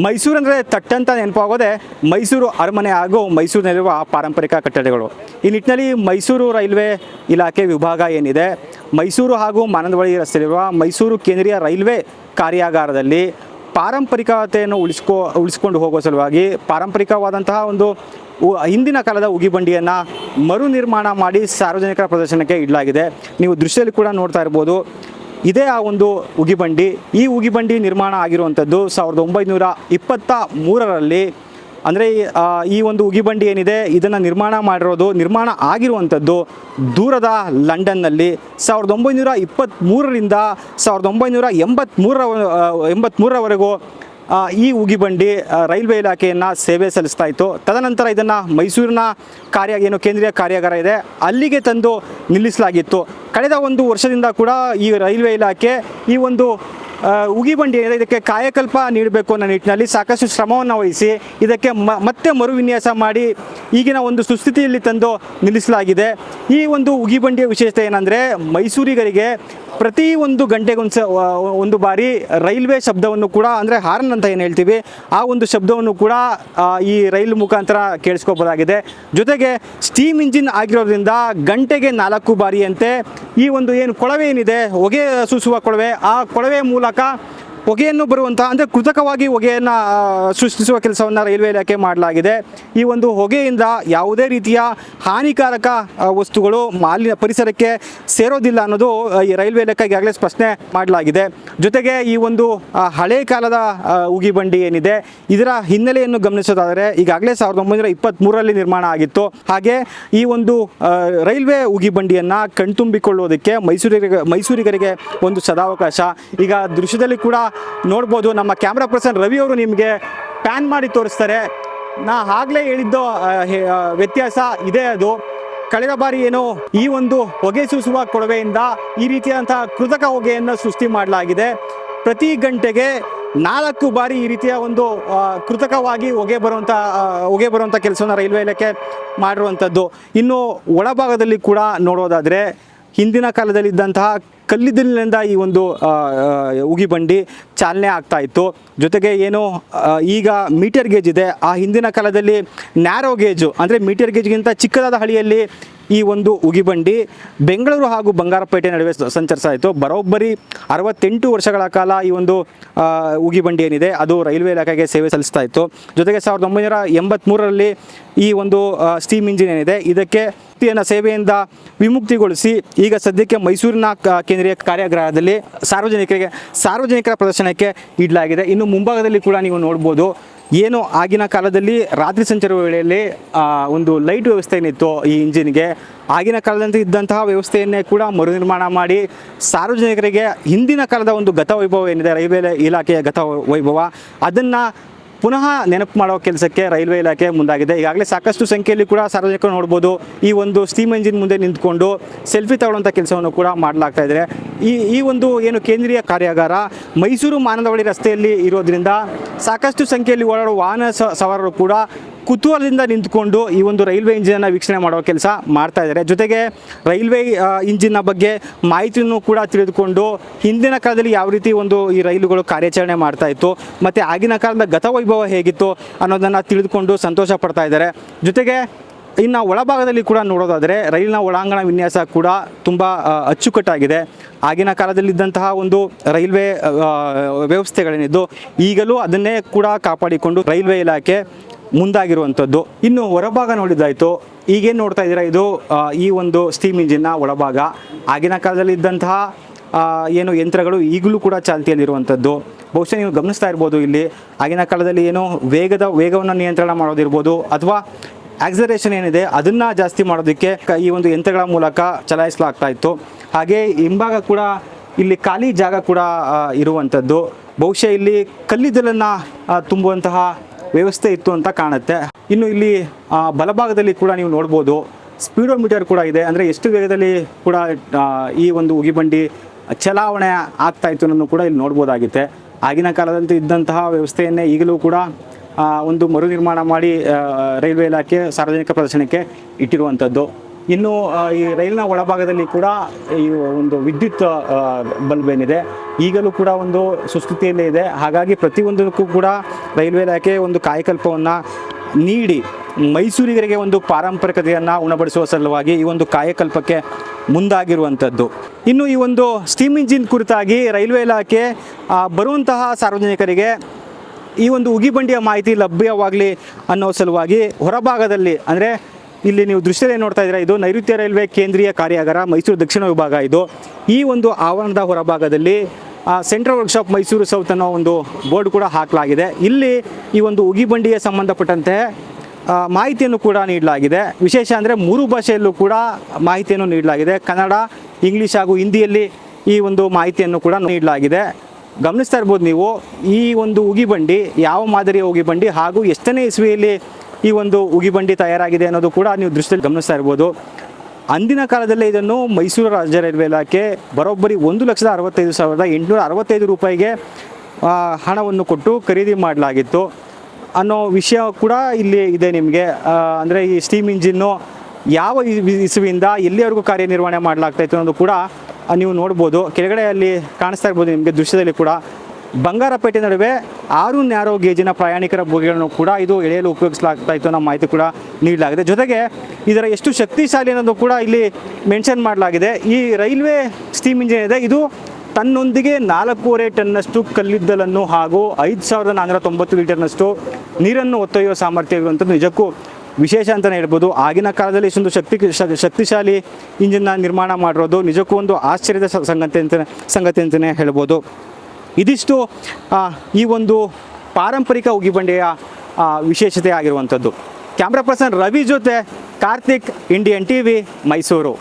ಮೈಸೂರು ಅಂದರೆ ತಟ್ಟಂತ ನೆನಪಾಗೋದೆ ಮೈಸೂರು ಅರಮನೆ ಹಾಗೂ ಮೈಸೂರಿನಲ್ಲಿರುವ ಪಾರಂಪರಿಕ ಕಟ್ಟಡಗಳು. ಈ ನಿಟ್ಟಿನಲ್ಲಿ ಮೈಸೂರು ರೈಲ್ವೆ ಇಲಾಖೆ ವಿಭಾಗ ಏನಿದೆ, ಮೈಸೂರು ಹಾಗೂ ಮಾನಂದವಳ್ಳಿ ರಸ್ತೆಯಲ್ಲಿರುವ ಮೈಸೂರು ಕೇಂದ್ರೀಯ ರೈಲ್ವೆ ಕಾರ್ಯಾಗಾರದಲ್ಲಿ ಪಾರಂಪರಿಕತೆಯನ್ನು ಉಳಿಸ್ಕೊ, ಉಳಿಸ್ಕೊಂಡು ಹೋಗುವ ಸಲುವಾಗಿ ಪಾರಂಪರಿಕವಾದಂತಹ ಒಂದು ಹಿಂದಿನ ಕಾಲದ ಉಗಿಬಂಡಿಯನ್ನು ಮರು ನಿರ್ಮಾಣ ಮಾಡಿ ಸಾರ್ವಜನಿಕರ ಪ್ರದರ್ಶನಕ್ಕೆ ಇಡಲಾಗಿದೆ. ನೀವು ದೃಶ್ಯದಲ್ಲಿ ಕೂಡ ನೋಡ್ತಾ ಇರ್ಬೋದು ಇದೇ ಆ ಒಂದು ಉಗಿಬಂಡಿ ಈ ಉಗಿಬಂಡಿ ನಿರ್ಮಾಣ ಆಗಿರುವಂಥದ್ದು ಸಾವಿರದ ಒಂಬೈನೂರ ಇಪ್ಪತ್ತ ಮೂರರಲ್ಲಿ. ಅಂದರೆ ಈ ಒಂದು ಉಗಿಬಂಡಿ ಏನಿದೆ ಇದನ್ನು ನಿರ್ಮಾಣ ಮಾಡಿರೋದು ನಿರ್ಮಾಣ ಆಗಿರುವಂಥದ್ದು ದೂರದ ಲಂಡನ್ನಲ್ಲಿ. ಸಾವಿರದ ಒಂಬೈನೂರ ಇಪ್ಪತ್ತ್ಮೂರರಿಂದ ಸಾವಿರದ ಒಂಬೈನೂರ ಎಂಬತ್ತ್ಮೂರ ಎಂಬತ್ತ್ಮೂರರವರೆಗೂ ಆ, ಈ ಉಗಿಬಂಡಿ ರೈಲ್ವೆ ಇಲಾಖೆಯನ್ನು ಸೇವೆ ಸಲ್ಲಿಸ್ತಾ ಇತ್ತು. ತದನಂತರ ಇದನ್ನು ಮೈಸೂರಿನ ಕಾರ್ಯ, ಏನು ಕೇಂದ್ರೀಯ ಕಾರ್ಯಾಗಾರ ಇದೆ, ಅಲ್ಲಿಗೆ ತಂದು ನಿಲ್ಲಿಸಲಾಗಿತ್ತು. ಕಳೆದ ಒಂದು ವರ್ಷದಿಂದ ಕೂಡ ಈ ರೈಲ್ವೆ ಇಲಾಖೆ ಈ ಒಂದು ಆ, ಉಗಿಬಂಡಿ ಏನಿದೆ ಇದಕ್ಕೆ ಕಾಯಕಲ್ಪ ನೀಡಬೇಕು ಅನ್ನೋ ನಿಟ್ಟಿನಲ್ಲಿ ಸಾಕಷ್ಟು ಶ್ರಮವನ್ನು ವಹಿಸಿ ಇದಕ್ಕೆ ಮತ್ತೆ ಮರುವಿನ್ಯಾಸ ಮಾಡಿ ಈಗಿನ ಒಂದು ಸುಸ್ಥಿತಿಯಲ್ಲಿ ತಂದು ನಿಲ್ಲಿಸಲಾಗಿದೆ. ಈ ಒಂದು ಉಗಿಬಂಡಿಯ ವಿಶೇಷತೆ ಏನಂದರೆ ಮೈಸೂರಿಗರಿಗೆ ಪ್ರತಿ ಒಂದು ಗಂಟೆಗೊಂದು ಸ ಒಂದು ಬಾರಿ ರೈಲ್ವೆ ಶಬ್ದವನ್ನು ಕೂಡ ಅಂದರೆ ಹಾರನ್ ಅಂತ ಏನು ಹೇಳ್ತೀವಿ ಆ ಒಂದು ಶಬ್ದವನ್ನು ಕೂಡ ಈ ರೈಲು ಮುಖಾಂತರ ಕೇಳಿಸ್ಕೋಬೋದಾಗಿದೆ. ಜೊತೆಗೆ ಸ್ಟೀಮ್ ಇಂಜಿನ್ ಆಗಿರೋದ್ರಿಂದ ಗಂಟೆಗೆ ನಾಲ್ಕು ಬಾರಿಯಂತೆ ಈ ಒಂದು ಏನು ಕೊಳವೆ ಏನಿದೆ ಹೊಗೆ ಸೂಸುವ ಕೊಳವೆ ಆ ಕೊಳವೆ ಮೂಲಕ 嘎 ಹೊಗೆಯನ್ನು ಬರುವಂತಹ, ಅಂದರೆ ಕೃತಕವಾಗಿ ಹೊಗೆಯನ್ನು ಸೃಷ್ಟಿಸುವ ಕೆಲಸವನ್ನು ರೈಲ್ವೆ ಇಲಾಖೆ ಮಾಡಲಾಗಿದೆ. ಈ ಒಂದು ಹೊಗೆಯಿಂದ ಯಾವುದೇ ರೀತಿಯ ಹಾನಿಕಾರಕ ವಸ್ತುಗಳು ಮಾಲಿನ್ಯ ಪರಿಸರಕ್ಕೆ ಸೇರೋದಿಲ್ಲ ಅನ್ನೋದು ಈ ರೈಲ್ವೆ ಇಲಾಖೆ ಈಗಾಗಲೇ ಸ್ಪಷ್ಟನೆ ಮಾಡಲಾಗಿದೆ. ಜೊತೆಗೆ ಈ ಒಂದು ಹಳೆ ಕಾಲದ ಉಗಿಬಂಡಿ ಏನಿದೆ, ಇದರ ಹಿನ್ನೆಲೆಯನ್ನು ಗಮನಿಸೋದಾದರೆ, ಈಗಾಗಲೇ ಸಾವಿರದ ಒಂಬೈನೂರ ಇಪ್ಪತ್ತ್ಮೂರರಲ್ಲಿ ನಿರ್ಮಾಣ ಆಗಿತ್ತು. ಹಾಗೆ ಈ ಒಂದು ರೈಲ್ವೆ ಉಗಿಬಂಡಿಯನ್ನು ಕಣ್ತುಂಬಿಕೊಳ್ಳೋದಕ್ಕೆ ಮೈಸೂರಿಗೆ, ಮೈಸೂರಿಗರಿಗೆ ಒಂದು ಸದಾವಕಾಶ. ಈಗ ದೃಶ್ಯದಲ್ಲಿ ಕೂಡ ನೋಡ್ಬೋದು. ನಮ್ಮ ಕ್ಯಾಮ್ರಾ ಪರ್ಸನ್ ರವಿ ಅವರು ನಿಮಗೆ ಪ್ಯಾನ್ ಮಾಡಿ ತೋರಿಸ್ತಾರೆ. ನಾ ಆಗಲೇ ಹೇಳಿದ್ದು ವ್ಯತ್ಯಾಸ ಇದೆ ಅದು. ಕಳೆದ ಬಾರಿ ಏನು ಈ ಒಂದು ಹೊಗೆ ಸೂಸುವ ಕೊಳವೆಯಿಂದ ಈ ರೀತಿಯಾದಂತಹ ಕೃತಕ ಹೊಗೆಯನ್ನು ಸೃಷ್ಟಿ ಮಾಡಲಾಗಿದೆ. ಪ್ರತಿ ಗಂಟೆಗೆ ನಾಲ್ಕು ಬಾರಿ ಈ ರೀತಿಯ ಒಂದು ಕೃತಕವಾಗಿ ಹೊಗೆ ಬರುವಂಥ ಹೊಗೆ ಬರುವಂಥ ಕೆಲಸವನ್ನು ರೈಲ್ವೆ ಇಲಾಖೆ ಮಾಡಿರುವಂಥದ್ದು ಇನ್ನು ಒಳಭಾಗದಲ್ಲಿ ಕೂಡ ನೋಡೋದಾದರೆ ಹಿಂದಿನ ಕಾಲದಲ್ಲಿದ್ದಂತಹ ಕಲ್ಲಿದ್ದಲಿನಿಂದ ಈ ಒಂದು ಉಗಿಬಂಡಿ ಚಾಲನೆ ಆಗ್ತಾ ಇತ್ತು. ಜೊತೆಗೆ ಏನು ಈಗ ಮೀಟರ್ ಗೇಜ್ ಇದೆ. ಆ ಹಿಂದಿನ ಕಾಲದಲ್ಲಿ ನ್ಯಾರೋ ಗೇಜು ಅಂದರೆ ಮೀಟರ್ ಗೇಜ್ಗಿಂತ ಚಿಕ್ಕದಾದ ಹಳಿಯಲ್ಲಿ ಈ ಒಂದು ಉಗಿಬಂಡಿ ಬೆಂಗಳೂರು ಹಾಗೂ ಬಂಗಾರಪೇಟೆ ನಡುವೆ ಸಂಚರಿಸಾಯಿತು. ಬರೋಬ್ಬರಿ ಅರವತ್ತೆಂಟು ವರ್ಷಗಳ ಕಾಲ ಈ ಒಂದು ಉಗಿಬಂಡಿ ಏನಿದೆ, ಅದು ರೈಲ್ವೆ ಇಲಾಖೆಗೆ ಸೇವೆ ಸಲ್ಲಿಸ್ತಾ ಇತ್ತು ಜೊತೆಗೆ ಸಾವಿರದ ಒಂಬೈನೂರ ಎಂಬತ್ತ್ಮೂರರಲ್ಲಿ ಈ ಒಂದು ಸ್ಟೀಮ್ ಇಂಜಿನ್ ಏನಿದೆ, ಇದಕ್ಕೆ ಸೇವೆಯಿಂದ ವಿಮುಕ್ತಿಗೊಳಿಸಿ ಈಗ ಸದ್ಯಕ್ಕೆ ಮೈಸೂರಿನ ಕೇಂದ್ರೀಯ ಕಾರ್ಯಾಗಾರದಲ್ಲಿ ಸಾರ್ವಜನಿಕರಿಗೆ, ಸಾರ್ವಜನಿಕರ ಪ್ರದರ್ಶನಕ್ಕೆ ಇಡಲಾಗಿದೆ. ಇನ್ನು ಮುಂಭಾಗದಲ್ಲಿ ಕೂಡ ನೀವು ನೋಡ್ಬೋದು ಏನು ಆಗಿನ ಕಾಲದಲ್ಲಿ ರಾತ್ರಿ ಸಂಚಾರ ವೇಳೆಯಲ್ಲಿ ಒಂದು ಲೈಟ್ ವ್ಯವಸ್ಥೆ ಏನಿತ್ತು ಈ ಇಂಜಿನ್ಗೆ. ಆಗಿನ ಕಾಲದಂತೆ ಇದ್ದಂತಹ ವ್ಯವಸ್ಥೆಯನ್ನೇ ಕೂಡ ಮರುನಿರ್ಮಾಣ ಮಾಡಿ ಸಾರ್ವಜನಿಕರಿಗೆ ಹಿಂದಿನ ಕಾಲದ ಒಂದು ಗತ ವೈಭವ ಏನಿದೆ, ರೈಲ್ವೆ ಇಲಾಖೆಯ ಗತ ವೈಭವ, ಅದನ್ನು ಪುನಃ ನೆನಪು ಮಾಡೋ ಕೆಲಸಕ್ಕೆ ರೈಲ್ವೆ ಇಲಾಖೆ ಮುಂದಾಗಿದೆ. ಈಗಾಗಲೇ ಸಾಕಷ್ಟು ಸಂಖ್ಯೆಯಲ್ಲಿ ಕೂಡ ಸಾರ್ವಜನಿಕರು ನೋಡ್ಬೋದು, ಈ ಒಂದು ಸ್ಟೀಮ್ ಇಂಜಿನ್ ಮುಂದೆ ನಿಂತ್ಕೊಂಡು ಸೆಲ್ಫಿ ತಗೊಳ್ಳುವಂಥ ಕೆಲಸವನ್ನು ಕೂಡ ಮಾಡಲಾಗ್ತಾ ಇದೆ ಈ ಈ ಒಂದು ಏನು ಕೇಂದ್ರೀಯ ಕಾರ್ಯಾಗಾರ ಮೈಸೂರು ಮಾನದವಳಿ ರಸ್ತೆಯಲ್ಲಿ ಇರೋದ್ರಿಂದ ಸಾಕಷ್ಟು ಸಂಖ್ಯೆಯಲ್ಲಿ ಓಡಾಡುವ ವಾಹನ ಸವಾರರು ಕೂಡ ಕುತೂಹಲದಿಂದ ನಿಂತ್ಕೊಂಡು ಈ ಒಂದು ರೈಲ್ವೆ ಇಂಜಿನನ್ನು ವೀಕ್ಷಣೆ ಮಾಡೋ ಕೆಲಸ ಮಾಡ್ತಾ ಇದ್ದಾರೆ. ಜೊತೆಗೆ ರೈಲ್ವೆ ಇಂಜಿನ್ನ ಬಗ್ಗೆ ಮಾಹಿತಿಯನ್ನು ಕೂಡ ತಿಳಿದುಕೊಂಡು ಹಿಂದಿನ ಕಾಲದಲ್ಲಿ ಯಾವ ರೀತಿ ಒಂದು ಈ ರೈಲುಗಳು ಕಾರ್ಯಾಚರಣೆ ಮಾಡ್ತಾ ಇತ್ತು, ಮತ್ತು ಆಗಿನ ಕಾಲದ ಗತವೈಭವ ಹೇಗಿತ್ತು ಅನ್ನೋದನ್ನು ತಿಳಿದುಕೊಂಡು ಸಂತೋಷ ಪಡ್ತಾ ಇದ್ದಾರೆ. ಜೊತೆಗೆ ಇನ್ನು ಒಳಭಾಗದಲ್ಲಿ ಕೂಡ ನೋಡೋದಾದರೆ ರೈಲಿನ ಒಳಾಂಗಣ ವಿನ್ಯಾಸ ಕೂಡ ತುಂಬ ಅಚ್ಚುಕಟ್ಟಾಗಿದೆ. ಆಗಿನ ಕಾಲದಲ್ಲಿದ್ದಂತಹ ಒಂದು ರೈಲ್ವೆ ವ್ಯವಸ್ಥೆಗಳೇನಿದ್ದು, ಈಗಲೂ ಅದನ್ನೇ ಕೂಡ ಕಾಪಾಡಿಕೊಂಡು ರೈಲ್ವೆ ಇಲಾಖೆ ಮುಂದಾಗಿರುವಂಥದ್ದು. ಇನ್ನು ಹೊರಭಾಗ ನೋಡಿದ್ದಾಯಿತು. ಈಗೇನು ನೋಡ್ತಾ ಇದ್ದೀರಾ? ಇದು ಈ ಒಂದು ಸ್ಟೀಮ್ ಇಂಜಿನ್ನ ಒಳಭಾಗ. ಆಗಿನ ಕಾಲದಲ್ಲಿ ಇದ್ದಂತಹ ಏನು ಯಂತ್ರಗಳು ಈಗಲೂ ಕೂಡ ಚಾಲ್ತಿಯಲ್ಲಿರುವಂಥದ್ದು. ಬಹುಶಃ ನೀವು ಗಮನಿಸ್ತಾ ಇರ್ಬೋದು ಇಲ್ಲಿ. ಆಗಿನ ಕಾಲದಲ್ಲಿ ಏನು ವೇಗದ, ವೇಗವನ್ನು ನಿಯಂತ್ರಣ ಮಾಡೋದಿರ್ಬೋದು ಅಥವಾ ಆಕ್ಸರೇಷನ್ ಏನಿದೆ, ಅದನ್ನು ಜಾಸ್ತಿ ಮಾಡೋದಕ್ಕೆ ಈ ಒಂದು ಯಂತ್ರಗಳ ಮೂಲಕ ಚಲಾಯಿಸಲಾಗ್ತಾ ಇತ್ತು. ಹಾಗೆ ಹಿಂಭಾಗ ಕೂಡ ಇಲ್ಲಿ ಖಾಲಿ ಜಾಗ ಕೂಡ ಇರುವಂಥದ್ದು ಬಹುಶಃ ಇಲ್ಲಿ ಕಲ್ಲಿದ್ದಲನ್ನು ತುಂಬುವಂತಹ ವ್ಯವಸ್ಥೆ ಇತ್ತು ಅಂತ ಕಾಣುತ್ತೆ. ಇನ್ನು ಇಲ್ಲಿ ಬಲಭಾಗದಲ್ಲಿ ಕೂಡ ನೀವು ನೋಡ್ಬೋದು, ಸ್ಪೀಡೋಮೀಟರ್ ಕೂಡ ಇದೆ. ಅಂದರೆ ಎಷ್ಟು ವೇಗದಲ್ಲಿ ಕೂಡ ಈ ಒಂದು ಉಗಿಬಂಡಿ ಚಲಾವಣೆ ಆಗ್ತಾ ಇತ್ತು ಅನ್ನೋದು ಕೂಡ ಇಲ್ಲಿ ನೋಡ್ಬೋದಾಗಿತ್ತೆ. ಆಗಿನ ಕಾಲದಂತೆ ಇದ್ದಂತಹ ವ್ಯವಸ್ಥೆಯನ್ನೇ ಈಗಲೂ ಕೂಡ ಒಂದು ಮರು ನಿರ್ಮಾಣ ಮಾಡಿ ರೈಲ್ವೆ ಇಲಾಖೆ ಸಾರ್ವಜನಿಕ ಪ್ರದರ್ಶನಕ್ಕೆ ಇಟ್ಟಿರುವಂಥದ್ದು. ಇನ್ನು ಈ ರೈಲಿನ ಒಳಭಾಗದಲ್ಲಿ ಕೂಡ ಈ ಒಂದು ವಿದ್ಯುತ್ ಬಲ್ಬ್ ಏನಿದೆ, ಈಗಲೂ ಕೂಡ ಒಂದು ಸುಸ್ಥಿತಿಯಲ್ಲೇ ಇದೆ. ಹಾಗಾಗಿ ಪ್ರತಿಯೊಂದಕ್ಕೂ ಕೂಡ ರೈಲ್ವೆ ಇಲಾಖೆ ಒಂದು ಕಾಯಕಲ್ಪವನ್ನು ನೀಡಿ, ಮೈಸೂರಿಗರಿಗೆ ಒಂದು ಪಾರಂಪರಿಕತೆಯನ್ನು ಉಣಬಡಿಸುವ ಸಲುವಾಗಿ ಈ ಒಂದು ಕಾಯಕಲ್ಪಕ್ಕೆ ಮುಂದಾಗಿರುವಂಥದ್ದು. ಇನ್ನು ಈ ಒಂದು ಸ್ಟೀಮ್ ಇಂಜಿನ್ ಕುರಿತಾಗಿ ರೈಲ್ವೆ ಇಲಾಖೆ ಬರುವಂತಹ ಸಾರ್ವಜನಿಕರಿಗೆ ಈ ಒಂದು ಉಗಿಬಂಡಿಯ ಮಾಹಿತಿ ಲಭ್ಯವಾಗಲಿ ಅನ್ನೋ ಸಲುವಾಗಿ ಹೊರಭಾಗದಲ್ಲಿ, ಅಂದರೆ ಇಲ್ಲಿ ನೀವು ದೃಶ್ಯದಲ್ಲಿ ನೋಡ್ತಾ ಇದ್ದೀರಾ, ಇದು ನೈಋತ್ಯ ರೈಲ್ವೆ ಕೇಂದ್ರೀಯ ಕಾರ್ಯಾಗಾರ, ಮೈಸೂರು ದಕ್ಷಿಣ ವಿಭಾಗ ಇದು. ಈ ಒಂದು ಆವರಣದ ಹೊರಭಾಗದಲ್ಲಿ ಸೆಂಟ್ರಲ್ ವರ್ಕ್ಶಾಪ್ ಮೈಸೂರು ಸೌತ್ ಅನ್ನೋ ಒಂದು ಬೋರ್ಡ್ ಕೂಡ ಹಾಕಲಾಗಿದೆ. ಇಲ್ಲಿ ಈ ಒಂದು ಉಗಿಬಂಡಿಗೆ ಸಂಬಂಧಪಟ್ಟಂತೆ ಮಾಹಿತಿಯನ್ನು ಕೂಡ ನೀಡಲಾಗಿದೆ. ವಿಶೇಷ ಅಂದರೆ ಮೂರು ಭಾಷೆಯಲ್ಲೂ ಕೂಡ ಮಾಹಿತಿಯನ್ನು ನೀಡಲಾಗಿದೆ. ಕನ್ನಡ, ಇಂಗ್ಲೀಷ್ ಹಾಗೂ ಹಿಂದಿಯಲ್ಲಿ ಈ ಒಂದು ಮಾಹಿತಿಯನ್ನು ಕೂಡ ನೀಡಲಾಗಿದೆ. ಗಮನಿಸ್ತಾ ಇರ್ಬೋದು ನೀವು, ಈ ಒಂದು ಉಗಿಬಂಡಿ ಯಾವ ಮಾದರಿಯ ಉಗಿಬಂಡಿ ಹಾಗೂ ಎಷ್ಟನೇ ಇಸ್ವಿಯಲ್ಲಿ ಈ ಒಂದು ಉಗಿಬಂಡಿ ತಯಾರಾಗಿದೆ ಅನ್ನೋದು ಕೂಡ ನೀವು ದೃಷ್ಟಿಯಲ್ಲಿ ಗಮನಿಸ್ತಾ ಇರ್ಬೋದು. ಅಂದಿನ ಕಾಲದಲ್ಲೇ ಇದನ್ನು ಮೈಸೂರು ರಾಜ್ಯ ರೈಲ್ವೆ ಇಲಾಖೆ ಬರೋಬ್ಬರಿ ಒಂದು ಲಕ್ಷದ ಅರವತ್ತೈದು ಸಾವಿರದ ಎಂಟುನೂರ ಅರವತ್ತೈದು ರೂಪಾಯಿಗೆ ಹಣವನ್ನು ಕೊಟ್ಟು ಖರೀದಿ ಮಾಡಲಾಗಿತ್ತು. ಅನ್ನೋ ವಿಷಯ ಕೂಡ ಇಲ್ಲಿ ಇದೆ ನಿಮಗೆ. ಅಂದರೆ ಈ ಸ್ಟೀಮ್ ಇಂಜಿನ್ನು ಯಾವ ಇಸುವಿಂದ ಎಲ್ಲಿವರೆಗೂ ಕಾರ್ಯನಿರ್ವಹಣೆ ಮಾಡಲಾಗ್ತಾಯಿತ್ತು ಅನ್ನೋದು ಕೂಡ ನೀವು ನೋಡ್ಬೋದು. ಕೆಳಗಡೆ ಅಲ್ಲಿ ಕಾಣಿಸ್ತಾ ಇರ್ಬೋದು ನಿಮಗೆ ದೃಶ್ಯದಲ್ಲಿ ಕೂಡ. ಬಂಗಾರಪೇಟೆ ನಡುವೆ ಆರು ನ್ಯಾರೋ ಗೇಜಿನ ಪ್ರಯಾಣಿಕರ ಬೋಗಿಗಳನ್ನು ಕೂಡ ಇದು ಎಳೆಯಲು ಉಪಯೋಗಿಸಲಾಗ್ತಾ ಇತ್ತು. ಅನ್ನೋ ಮಾಹಿತಿ ಕೂಡ ನೀಡಲಾಗಿದೆ. ಜೊತೆಗೆ ಇದರ ಎಷ್ಟು ಶಕ್ತಿಶಾಲಿ ಅನ್ನೋದು ಕೂಡ ಇಲ್ಲಿ ಮೆನ್ಷನ್ ಮಾಡಲಾಗಿದೆ. ಈ ರೈಲ್ವೆ ಸ್ಟೀಮ್ ಇಂಜಿನ್ ಇದೆ. ಇದು ತನ್ನೊಂದಿಗೆ ನಾಲ್ಕೂವರೆ ಟನ್ನಷ್ಟು ಕಲ್ಲಿದ್ದಲನ್ನು ಹಾಗೂ ಐದು ಸಾವಿರದ ನಾನ್ನೂರ ತೊಂಬತ್ತು ಲೀಟರ್ನಷ್ಟು ನೀರನ್ನು ಹೊತ್ತೊಯ್ಯುವ ಸಾಮರ್ಥ್ಯ ಇರುವಂಥದ್ದು ನಿಜಕ್ಕೂ ವಿಶೇಷ ಅಂತಲೇ ಹೇಳ್ಬೋದು. ಆಗಿನ ಕಾಲದಲ್ಲಿ ಇಷ್ಟೊಂದು ಶಕ್ತಿ ಶಕ್ತಿಶಾಲಿ ಇಂಜಿನ್ನ ನಿರ್ಮಾಣ ಮಾಡಿರೋದು ನಿಜಕ್ಕೂ ಒಂದು ಆಶ್ಚರ್ಯದ ಸಂಗತಿ ಅಂತ ಸಂಗತಿ ಅಂತಲೇ ಹೇಳ್ಬೋದು. ಇದಿಷ್ಟು ಈ ಒಂದು ಪಾರಂಪರಿಕ ಉಗಿಬಂಡೆಯ ವಿಶೇಷತೆ ಆಗಿರುವಂಥದ್ದು. ಕ್ಯಾಮ್ರಾ ಪರ್ಸನ್ ರವಿ ಜೊತೆ ಕಾರ್ತಿಕ್, ಇಂಡಿಯನ್ ಟಿ ಮೈಸೂರು.